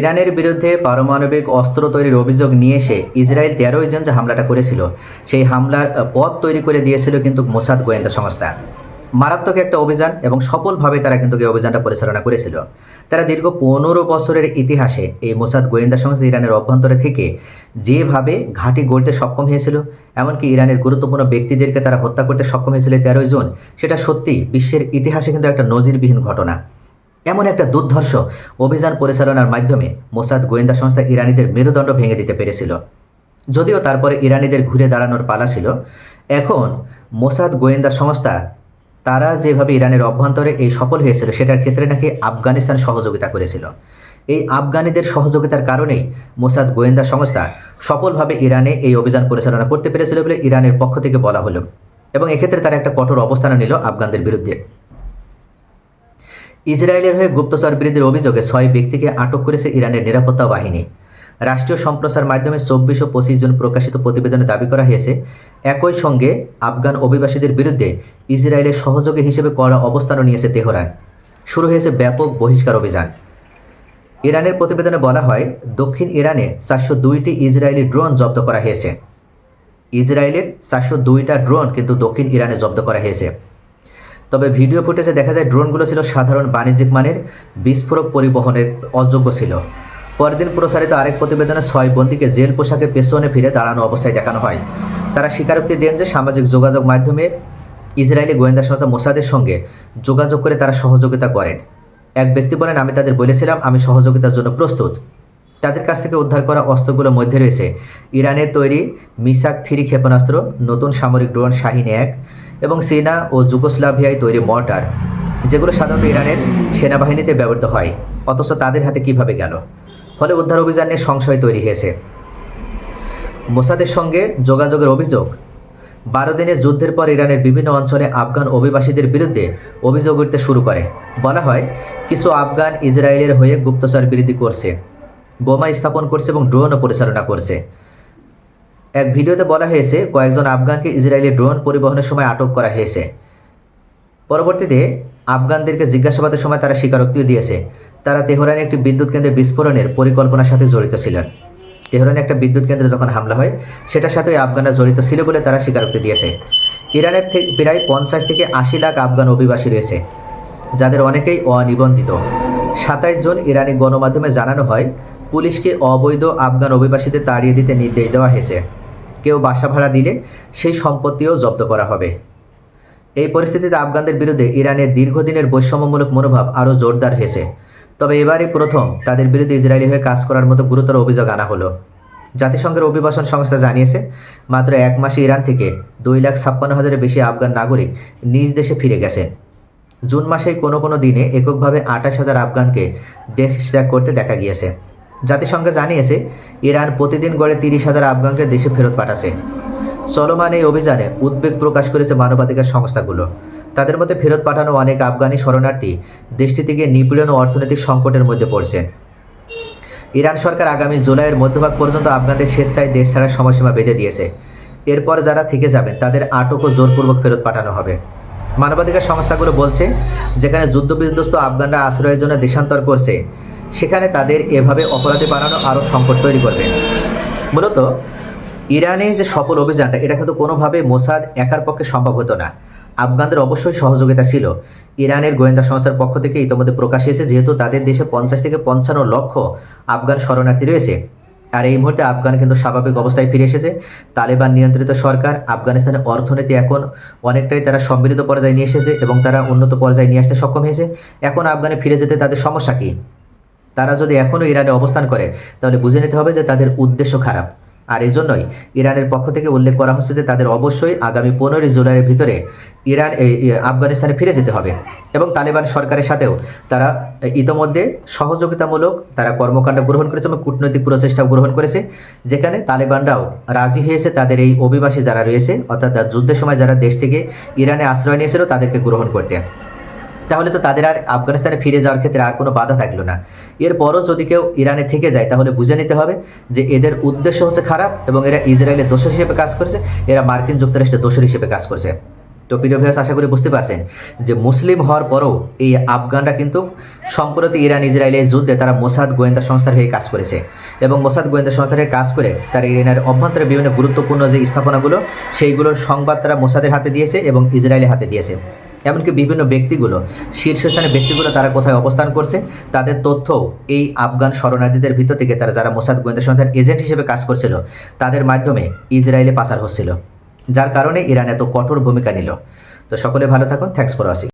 ইরানের বিরুদ্ধে পারমাণবিক অস্ত্র তৈরির অভিযোগ নিয়ে এসে ইসরায়েল তেরোই জন যে হামলাটা করেছিল, সেই হামলার পথ তৈরি করে দিয়েছিল কিন্তু মোসাদ গোয়েন্দা সংস্থা। মারাত্মক একটা অভিযান এবং সফলভাবে তারা কিন্তু এই অভিযানটা পরিচালনা করেছিল। তারা দীর্ঘ পনেরো বছরের ইতিহাসে এই মোসাদ গোয়েন্দা সংস্থা ইরানের অভ্যন্তরে থেকে যেভাবে ঘাঁটি গড়তে সক্ষম হয়েছিল, এমনকি ইরানের গুরুত্বপূর্ণ ব্যক্তিদেরকে তারা হত্যা করতে সক্ষম হয়েছিল তেরোই জন, সেটা সত্যি বিশ্বের ইতিহাসে কিন্তু একটা নজিরবিহীন ঘটনা। এমন একটা দুর্ধর্ষ অভিযান পরিচালনার মাধ্যমে মোসাদ গোয়েন্দা সংস্থা ইরানিদের মেরুদণ্ড ভেঙে দিতে পেরেছিল। যদিও তারপরে ইরানিদের ঘুরে দাঁড়ানোর পালা ছিল, এখন মোসাদ গোয়েন্দা সংস্থা তারা যেভাবে ইরানের অভ্যন্তরে এই সফল হয়েছিল, সেটার ক্ষেত্রে নাকি আফগানিস্তান সহযোগিতা করেছিল। এই আফগানিদের সহযোগিতার কারণেই মোসাদ গোয়েন্দা সংস্থা সফলভাবে ইরানে এই অভিযান পরিচালনা করতে পেরেছিল বলে ইরানের পক্ষ থেকে বলা হলো এবং এক্ষেত্রে তারা একটা কঠোর অবস্থান নিল আফগানদের বিরুদ্ধে। ইসরায়েলের হয়ে গুপ্তচর বিরোধীর অভিযোগে ছয় ব্যক্তিকে আটক করেছে ইরানের নিরাপত্তা বাহিনী। রাষ্ট্রীয় সম্প্রচার মাধ্যমে চব্বিশ ও পঁচিশ জুন প্রকাশিত প্রতিবেদনে দাবি করা হয়েছে, একই সঙ্গে আফগান অভিবাসীদের বিরুদ্ধে ইসরায়েলের সহযোগী হিসেবে কড়া অবস্থানও নিয়েছে তেহরান। শুরু হয়েছে ব্যাপক বহিষ্কার অভিযান। ইরানের প্রতিবেদনে বলা হয়, দক্ষিণ ইরানে চারশো দুইটি ইসরায়েলি ড্রোন জব্দ করা হয়েছে। ইসরায়েলের চারশো দুইটা ড্রোন কিন্তু দক্ষিণ ইরানে জব্দ করা হয়েছে। তবে ভিডিও ফুটেজে দেখা যায় ড্রোনগুলো ছিল সাধারণ বাণিজ্যিক মানের, বিস্ফোরক পরিবহনের অযোগ্য ছিল। পরদিন প্রসারিত আরেক প্রতিবেদনে ছয় বন্দীকে জেল পোশাকে পেছনে ফিরে দাঁড়ানো অবস্থায় দেখানো হয়। তারা স্বীকারোক্তি দেন যে সামাজিক যোগাযোগ মাধ্যমে ইসরায়েলি গোয়েন্দা সংস্থা মোসাদের সঙ্গে যোগাযোগ করে তারা সহযোগিতা করেন। এক ব্যক্তি বলেন, আমি তাদের বলেছিলাম, আমি সহযোগিতার জন্য প্রস্তুত। তাদের কাছ থেকে উদ্ধার করা অস্ত্রগুলোর মধ্যে রয়েছে। ইরানের তৈরি মিসাক থ্রি ক্ষেপণাস্ত্র, নতুন সামরিক ড্রোন শাহিন এক এবং চীনা ও যুগোস্লাভিয়ায় তৈরি মর্টার, যেগুলো সাধারণত ইরানের সেনাবাহিনীতে ব্যবহৃত হয়। অথচ তাদের হাতে কীভাবে গেল? ফলে উদ্ধার অভিযান নিয়ে সংশয় তৈরি হয়েছে। মোসাদের সঙ্গে যোগাযোগের অভিযোগ, বারো দিনের যুদ্ধের পর ইরানের বিভিন্ন অঞ্চলে আফগান অভিবাসীদের বিরুদ্ধে অভিযোগ উঠতে শুরু করে। বলা হয়, কিছু আফগান ইসরায়েলের হয়ে গুপ্তচর বিরোধী করছে। বোমা স্থাপন করছে এবং ড্রোনও পরিচালনা করছে। এক ভিডিওতে বলা হয়েছে, কয়েকজন আফগানকে ইসরায়েলি ড্রোন পরিবহনের সময় আটক করা হয়েছে। পরবর্তীতে আফগানদেরকে জিজ্ঞাসাবাদের সময় তারা স্বীকারোক্তিও দিয়েছে। তারা তেহরানে একটি বিদ্যুৎ কেন্দ্রে বিস্ফোরণের পরিকল্পনার সাথে জড়িত ছিলেন। তেহরানে একটা বিদ্যুৎ কেন্দ্রে যখন হামলা হয়, সেটার সাথে আফগানরা জড়িত ছিল বলে তারা স্বীকারোক্তি দিয়েছে। ইরানের প্রায় পঞ্চাশ থেকে আশি লাখ আফগান অভিবাসী রয়েছে, যাদের অনেকেই অনিবন্ধিত। সাতাইশ জন ইরানি গণমাধ্যমে জানানো হয় পুলিশকে অবৈধ আফগান অভিবাসীদের তাড়িয়ে দিতে নির্দেশ দেওয়া হয়েছে। কেউ বাসা ভাড়া দিলে সেই সম্পত্তিও জব্দ করা হবে। এই পরিস্থিতিতে আফগানদের বিরুদ্ধে ইরানের দীর্ঘদিনের বৈষম্যমূলক মনোভাব আরও জোরদার হয়েছে। তবে এবারই প্রথম তাদের বিরুদ্ধে ইসরায়েলি হয়ে কাজ করার মতো গুরুতর অভিযোগ আনা হলো। জাতিসংঘের অভিবাসন সংস্থা জানিয়েছে, মাত্র এক মাসে ইরান থেকে দুই লাখ ছাপ্পান্ন হাজারের বেশি আফগান নাগরিক নিজ দেশে ফিরে গেছেন। জুন মাসেই কোনো কোনো দিনে এককভাবে আঠাশ হাজার আফগানকে দেশ ত্যাগ করতে দেখা গিয়েছে। জাতিসংঘ জানিয়েছে, ইরান প্রতিদিন গড়ে তিরিশ হাজার আফগানকে দেশে ফেরত পাঠাচ্ছে। চলমান এই অভিযানে উদ্বেগ প্রকাশ করেছে মানবাধিকার সংস্থাগুলো। তাদের মধ্যে ফেরত পাঠানো অনেক আফগানি শরণার্থী দেশটি থেকে নিপীড়ন ও অর্থনৈতিক সংকটের মধ্যে পড়ছেন ইরান সরকার আগামী জুলাইয়ের মধ্যভাগ পর্যন্ত আফগানদের স্বেচ্ছায় দেশ ছাড়ার সময়সীমা বেঁধে দিয়েছে। এরপর যারা থেকে যাবেন, তাদের আটক ও জোরপূর্বক ফেরত পাঠানো হবে। মানবাধিকার সংস্থাগুলো বলছে, যেখানে যুদ্ধবিধ্বস্ত আফগানরা আশ্রয়ের জন্য দেশান্তর করছে সেখানে তাদের এভাবে অপরাধী বানানো আরও সংকট তৈরি করবে। মূলত, ইরানে যে সফল অভিযানটা, এটা কিন্তু কোনোভাবে মোসাদ একার পক্ষে সম্ভব হতো না। আফগানদের অবশ্যই সহযোগিতা ছিল। ইরানের গোয়েন্দা সংস্থার পক্ষ থেকে ইতিমধ্যে প্রকাশ এসেছে, যেহেতু তাদের দেশে পঞ্চাশ থেকে পঞ্চান্ন লক্ষ আফগান শরণার্থী রয়েছে। আর এই মুহূর্তে আফগান কিন্তু স্বাভাবিক অবস্থায় ফিরে এসেছে। তালেবান নিয়ন্ত্রিত সরকার, আফগানিস্তানের অর্থনীতি এখন অনেকটাই তারা সম্মিলিত পর্যায়ে নিয়ে এসেছে এবং তারা উন্নত পর্যায়ে নিয়ে আসতে সক্ষম হয়েছে। এখন আফগানে ফিরে যেতে তাদের সমস্যা কী? তারা যদি এখনও ইরানে অবস্থান করে, তাহলে বুঝে নিতে হবে যে তাদের উদ্দেশ্য খারাপ। আর এই জন্যই ইরানের পক্ষ থেকে উল্লেখ করা হচ্ছে যে তাদের অবশ্যই আগামী পনেরোই জুলাইয়ের ভিতরে ইরান আফগানিস্তানে ফিরে যেতে হবে। এবং তালেবান সরকারের সাথেও তারা ইতোমধ্যে সহযোগিতামূলক তারা কর্মকাণ্ড গ্রহণ করেছে এবং কূটনৈতিক প্রচেষ্টাও গ্রহণ করেছে, যেখানে তালেবানরাও রাজি হয়েছে তাদের এই অভিবাসী যারা রয়েছে, অর্থাৎ যুদ্ধের সময় যারা দেশ থেকে ইরানে আশ্রয় নিয়েছিল তাদেরকে গ্রহণ করতে। তাহলে তো তাদের আর আফগানিস্তানে ফিরে যাওয়ার ক্ষেত্রে আর কোনো বাধা থাকল না। এরপরও যদি কেউ ইরানে থেকে যায়, তাহলে বুঝে নিতে হবে যে এদের উদ্দেশ্য হচ্ছে খারাপ এবং এরা ইসরায়েলের দোষর হিসেবে কাজ করেছে, এরা মার্কিন যুক্তরাষ্ট্রের দোষর হিসেবে কাজ করছে। তো তো প্রিয় ভিউয়ার্স আশা করি বুঝতে পারছেন যে মুসলিম হওয়ার পরও এই আফগানরা কিন্তু সম্প্রতি ইরান ইসরায়েলের যুদ্ধে তারা মোসাদ গোয়েন্দা সংস্থার হয়ে কাজ করেছে এবং মোসাদ গোয়েন্দা সংস্থার হয়ে কাজ করে তারা ইরানের অভ্যন্তরে বিভিন্ন গুরুত্বপূর্ণ যে স্থাপনাগুলো, সেইগুলোর সংবাদ তারা মোসাদের হাতে দিয়েছে এবং ইসরায়েলের হাতে দিয়েছে। এমনকি বিভিন্ন ব্যক্তিগুলো শীর্ষস্থানে ব্যক্তিগুলো তারা কোথায় অবস্থান করছে, তাদের তথ্য এই আফগান শরণার্থীদের ভিতর থেকে তারা যারা মোসাদ গোয়েন্দা সংস্থার এজেন্ট হিসেবে কাজ করছিল, তাদের মাধ্যমে ইসরায়েলে পাচার হচ্ছিল, যার কারণে ইরান এত কঠোর ভূমিকা নিল। তো সকলে ভালো থাকুন থ্যাংকস ফর ওয়াচিং